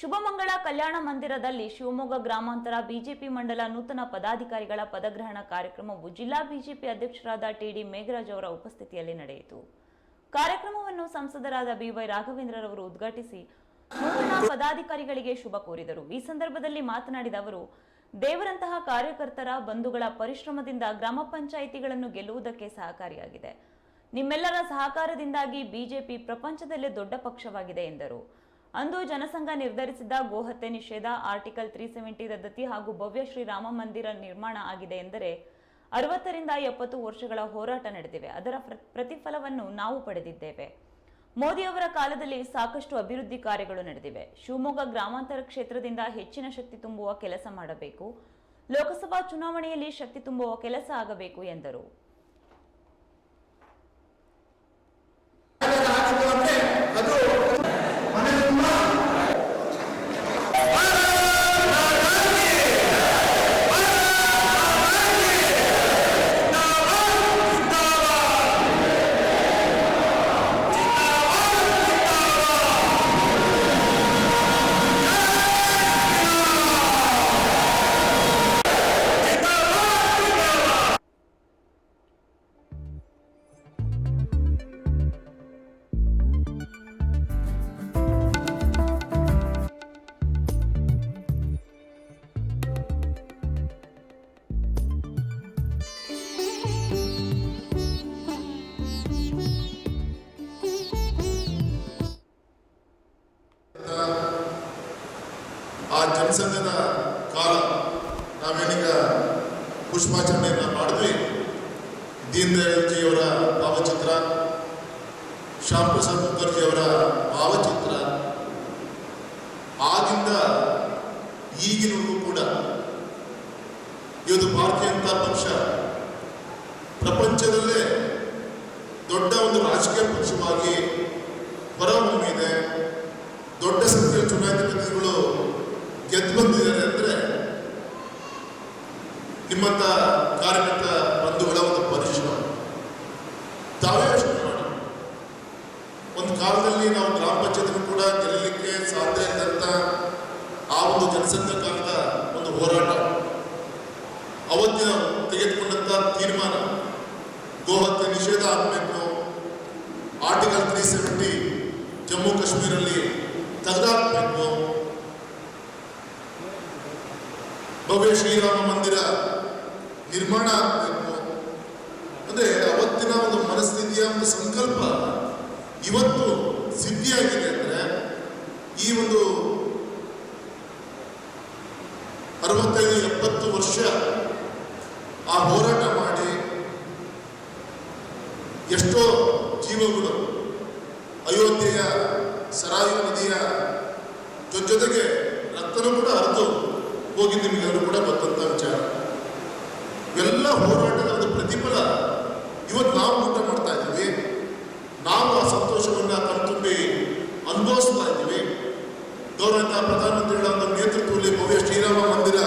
ಶುಭಮಂಗಳ ಕಲ್ಯಾಣ ಮಂದಿರದಲ್ಲಿ ಶಿವಮೊಗ್ಗ ಗ್ರಾಮಾಂತರ ಬಿಜೆಪಿ ಮಂಡಲ ನೂತನ ಪದಾಧಿಕಾರಿಗಳ ಪದಗ್ರಹಣ ಕಾರ್ಯಕ್ರಮವು ಜಿಲ್ಲಾ ಬಿಜೆಪಿ ಅಧ್ಯಕ್ಷರಾದ ಟಿಡಿ ಮೇಘರಾಜ್ ಅವರ ಉಪಸ್ಥಿತಿಯಲ್ಲಿ ನಡೆಯಿತು. ಕಾರ್ಯಕ್ರಮವನ್ನು ಸಂಸದರಾದ ಬಿವೈ ರಾಘವೇಂದ್ರರವರು ಉದ್ಘಾಟಿಸಿ ನೂತನ ಪದಾಧಿಕಾರಿಗಳಿಗೆ ಶುಭ ಕೋರಿದರು. ಈ ಸಂದರ್ಭದಲ್ಲಿ ಮಾತನಾಡಿದ ಅವರು, ದೇವರಂತಹ ಕಾರ್ಯಕರ್ತರ ಬಂಧುಗಳ ಪರಿಶ್ರಮದಿಂದ ಗ್ರಾಮ ಪಂಚಾಯಿತಿಗಳನ್ನು ಗೆಲ್ಲುವುದಕ್ಕೆ ಸಹಕಾರಿಯಾಗಿದೆ. ನಿಮ್ಮೆಲ್ಲರ ಸಹಕಾರದಿಂದಾಗಿ ಬಿಜೆಪಿ ಪ್ರಪಂಚದಲ್ಲೇ ದೊಡ್ಡ ಪಕ್ಷವಾಗಿದೆ ಎಂದರು. ಅಂದು ಜನಸಂಘ ನಿರ್ಧರಿಸಿದ್ದ ಗೋಹತ್ಯೆ ನಿಷೇಧ ಆರ್ಟಿಕಲ್ ತ್ರೀ ಸೆವೆಂಟಿ ರದ್ದತಿ ಹಾಗೂ ಭವ್ಯ ಶ್ರೀರಾಮ ಮಂದಿರ ನಿರ್ಮಾಣ ಆಗಿದೆ ಎಂದರೆ ಅರವತ್ತರಿಂದ ಎಪ್ಪತ್ತು ವರ್ಷಗಳ ಹೋರಾಟ ನಡೆದಿವೆ. ಅದರ ಪ್ರ- ಪ್ರತಿಫಲವನ್ನು ನಾವು ಪಡೆದಿದ್ದೇವೆ. ಮೋದಿ ಅವರ ಕಾಲದಲ್ಲಿ ಸಾಕಷ್ಟು ಅಭಿವೃದ್ಧಿ ಕಾರ್ಯಗಳು ನಡೆದಿವೆ. ಶಿವಮೊಗ್ಗ ಗ್ರಾಮಾಂತರ ಕ್ಷೇತ್ರದಿಂದ ಹೆಚ್ಚಿನ ಶಕ್ತಿ ತುಂಬುವ ಕೆಲಸ ಮಾಡಬೇಕು. ಲೋಕಸಭಾ ಚುನಾವಣೆಯಲ್ಲಿ ಶಕ್ತಿ ತುಂಬುವ ಕೆಲಸ ಆಗಬೇಕು ಎಂದರು. ಆ ಕಾಲ ನಾವೇನೀಗ ಪುಷ್ಪಾಚರಣೆಯನ್ನು ಮಾಡಿದ್ವಿ. ದೀನ್ ದಯಾಳ್ಜಿಯವರ ಭಾವಚಿತ್ರ ಶ್ಯಾಮ್ ಪ್ರಸಾದ್ ಮುಖರ್ಜಿಯವರ ಭಾವಚಿತ್ರ, ಆಗಿಂದ ಈಗಿನವರೆಗೂ ಕೂಡ ಇವತ್ತು ಭಾರತೀಯ ಜನತಾ ಪಕ್ಷ ಪ್ರಪಂಚದಲ್ಲೇ ದೊಡ್ಡ ಒಂದು ರಾಜಕೀಯ ಪಕ್ಷವಾಗಿ ಹೊರಹೊಮ್ಮಿದೆ. ದೊಡ್ಡ ಸಂಖ್ಯೆಯ ಚುನಾಯಿತ ಪ್ರತಿನಿಧಿಗಳು ಗೆದ್ದು ಬಂದಿದ್ದಾರೆ ಅಂದ್ರೆ ನಿಮ್ಮಂತ ಕಾರ್ಯಕರ್ತ ಬಂಧುಗಳ ಒಂದು ಪರಿಶ್ರಮ. ತಾವೇ ಯೋಚನೆ ಮಾಡಿ. ಒಂದು ಕಾಲದಲ್ಲಿ ನಾವು ಗ್ರಾಮ ಪಂಚಾಯತ್ ಕೂಡ ಗೆಲ್ಲಲಿಕ್ಕೆ ಸಾಧ್ಯ ಇದ್ದಂತ ಆ ಒಂದು ಜನಸಂಘ ಕಾಲದ ಒಂದು ಹೋರಾಟ. ಅವತ್ತಿನ ತೆಗೆದುಕೊಂಡಂತ ತೀರ್ಮಾನ, ಗೋಹತ್ಯೆ ನಿಷೇಧ ಆಗಬೇಕು. ಆರ್ಟಿಕಲ್ ತ್ರೀ ಸೆವೆಂಟಿ ಜಮ್ಮು ಕಾಶ್ಮೀರಲ್ಲಿ ತೆಗೆದಾಕಬೇಕು. ಭವ್ಯ ಶ್ರೀರಾಮ ಮಂದಿರ ನಿರ್ಮಾಣ ಆಗಬೇಕು. ಅಂದ್ರೆ ಅವತ್ತಿನ ಒಂದು ಮನಸ್ಥಿತಿಯ ಒಂದು ಸಂಕಲ್ಪ ಇವತ್ತು ಸಿದ್ಧಿಯಾಗಿದೆ ಅಂದ್ರೆ ಈ ಒಂದು ಅರವತ್ತೈದು, ಎಪ್ಪತ್ತು ವರ್ಷ ಆ ಹೋರಾಟ ಮಾಡಿ ಎಷ್ಟೋ ಜೀವಗಳು ಅಯೋಧ್ಯೆಯ, ಸರಾಯು ನದಿಯ ಜೊತೆಗೆ ರಕ್ತನೂ ಕೂಡ ಹರಿದು ಹೋಗಿ ನಿಮಗೆಲ್ಲರೂ ಕೂಡ ಗೊತ್ತಂತ ವಿಚಾರ. ಎಲ್ಲ ಹೋರಾಟದ ಒಂದು ಪ್ರತಿಫಲ. ಇವತ್ತು ನಾವು ಊಟ ಮಾಡ್ತಾ ಇದ್ದೀವಿ. ನಾವು ಆ ಸಂತೋಷವನ್ನು ಕಣ್ತುಂಬಿ ಅನುಭವಿಸ್ತಾ ಇದ್ದೀವಿ. ಗೌರವಂತ ಪ್ರಧಾನಮಂತ್ರಿಗಳ ಒಂದು ನೇತೃತ್ವದಲ್ಲಿ ಭವ್ಯ ಶ್ರೀರಾಮ ಮಂದಿರ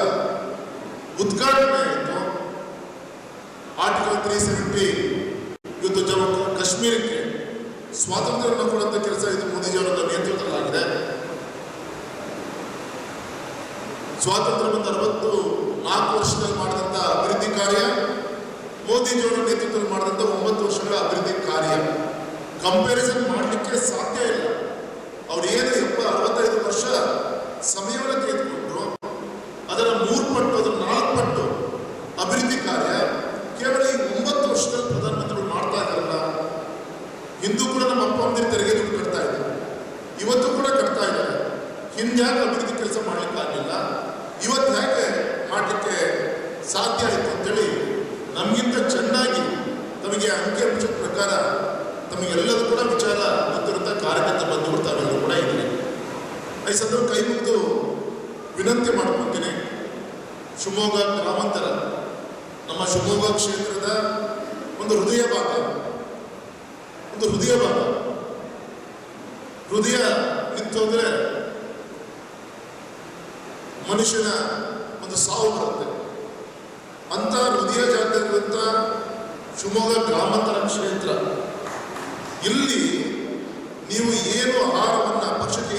ಉದ್ಘಾಟನೆ ಆಯಿತು ಆರ್ಟಿಕಲ್ ತ್ರೀ ಸೆವೆಂಟಿ ಇವತ್ತು ಜಮ್ಮು ಕಾಶ್ಮೀರಕ್ಕೆ ಸ್ವಾತಂತ್ರ್ಯವನ್ನು ಕೊಡುವಂಥ ಕೆಲಸ ಇದು ಮೋದಿಜಿಯವರ ಸ್ವಾತಂತ್ರ್ಯ ಬಂದ ಅರವತ್ತು ನಾಲ್ಕು ವರ್ಷದಲ್ಲಿ ಮಾಡಿದಂಥ ಅಭಿವೃದ್ಧಿ ಕಾರ್ಯ, ಮೋದಿಜಿಯವರ ನೇತೃತ್ವದಲ್ಲಿ ಮಾಡಿದಂಥ ಒಂಬತ್ತು ವರ್ಷಗಳ ಅಭಿವೃದ್ಧಿ ಕಾರ್ಯ. ಕಂಪ್ಯಾರಿಸನ್ ಮಾಡಲಿಕ್ಕೆ ಸಾಧ್ಯ ಇಲ್ಲ. ಅವ್ರು ಏನು ಎಪ್ಪ ಅರವತ್ತೈದು ವರ್ಷ ಸಮಯವನ್ನು ತೆಗೆದುಕೊಂಡ್ರು, ಅದರ ಮೂರು ಪಟ್ಟು, ಅದರ ನಾಲ್ಕು ಪಟ್ಟು ಅಭಿವೃದ್ಧಿ ಕಾರ್ಯ ಕೇವಲ ಈ ಒಂಬತ್ತು ವರ್ಷದಲ್ಲಿ ಪ್ರಧಾನಮಂತ್ರಿಗಳು ಮಾಡ್ತಾ ಇದ್ದಾರಲ್ಲ, ಹಿಂದೂ ಕೂಡ ನಮ್ಮ ಅಪ್ಪ ಅಮ್ಮಂದಿರು ತೆರಿಗೆ ದುಡ್ಡು ಕಟ್ತಾ ಇದ್ದಾರೆ. ಇವತ್ತು ಕೂಡ ಕಟ್ತಾ ಇದ್ದಾರೆ. ಹಿಂದೆ ಯಾಕೆ ಅಭಿವೃದ್ಧಿ ಕೆಲಸ ಮಾಡ್ಲಿಕ್ಕೆ ಆಗಲಿಲ್ಲ? ಇವತ್ತು ಹೇಗೆ ಮಾಡಲಿಕ್ಕೆ ಸಾಧ್ಯ ಆಯಿತು ಅಂತೇಳಿ ನಮಗಿಂತ ಚೆನ್ನಾಗಿ ತಮಗೆ ಅಂಕಿ ಅಂಶದ ಪ್ರಕಾರ ತಮಗೆಲ್ಲದೂ ಕೂಡ ವಿಚಾರ ಗೊತ್ತಿರುವಂಥ ಕಾರ್ಯಕರ್ತ ಬಂಧುಗಳು ತಾವೆಲ್ಲರೂ ಕೂಡ ಇದ್ದೀನಿ ಐ ಸಂದರ್ಭ ಕೈ ಮುಗಿದು ವಿನಂತಿ ಮಾಡ್ಕೊತೀನಿ ಶಿವಮೊಗ್ಗ ಗ್ರಾಮಾಂತರ, ನಮ್ಮ ಶಿವಮೊಗ್ಗ ಕ್ಷೇತ್ರದ ಒಂದು ಹೃದಯ ಭಾಗ, ಒಂದು ಹೃದಯ ಭಾಗ. ಹೃದಯ ಇತ್ತು ಹೋದ್ರೆ ಮನುಷ್ಯನ ಒಂದು ಸಾವು ಬರುತ್ತೆ. ಅಂತ ಹೃದಯ ಜಾಗದಂತ ಶಿವಮೊಗ್ಗ ಗ್ರಾಮಾಂತರ ಕ್ಷೇತ್ರ ಇಲ್ಲಿ ನೀವು ಏನು ಆಹಾರವನ್ನು